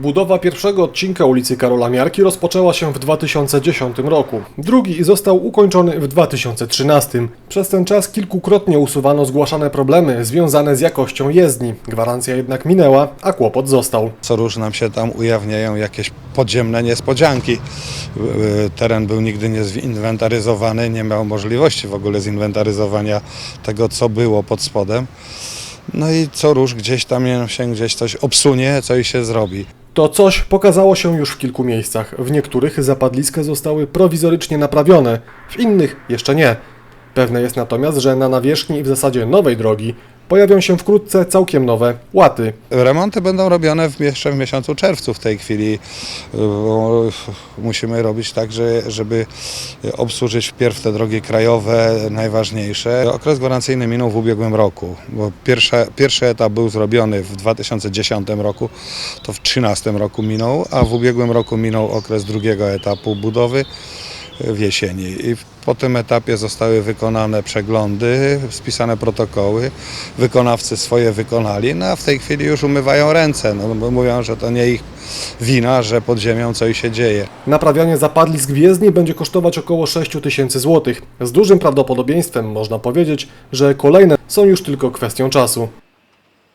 Budowa pierwszego odcinka ulicy Karola Miarki rozpoczęła się w 2010 roku. Drugi został ukończony w 2013. Przez ten czas kilkukrotnie usuwano zgłaszane problemy związane z jakością jezdni. Gwarancja jednak minęła, a kłopot został. Co róż nam się tam ujawniają jakieś podziemne niespodzianki. Yy, Teren był nigdy nie zinwentaryzowany, nie miał możliwości w ogóle zinwentaryzowania tego, co było pod spodem. No i co róż gdzieś tam się gdzieś coś obsunie, coś się zrobi. To coś pokazało się już w kilku miejscach. W niektórych zapadliska zostały prowizorycznie naprawione, w innych jeszcze nie. Pewne jest natomiast, że na nawierzchni w zasadzie nowej drogi pojawią się wkrótce całkiem nowe łaty. Remonty będą robione w, jeszcze w miesiącu czerwcu w tej chwili. Musimy robić tak, że, żeby obsłużyć wpierw te drogi krajowe najważniejsze. Okres gwarancyjny minął w ubiegłym roku, bo pierwsze, pierwszy etap był zrobiony w 2010 roku, to w 2013 roku minął, a w ubiegłym roku minął okres drugiego etapu budowy w jesieni. I po tym etapie zostały wykonane przeglądy, spisane protokoły, wykonawcy swoje wykonali, no a w tej chwili już umywają ręce, no mówią, że to nie ich wina, że pod ziemią coś się dzieje. Naprawianie zapadlisk w będzie kosztować około 6 tysięcy złotych. Z dużym prawdopodobieństwem można powiedzieć, że kolejne są już tylko kwestią czasu.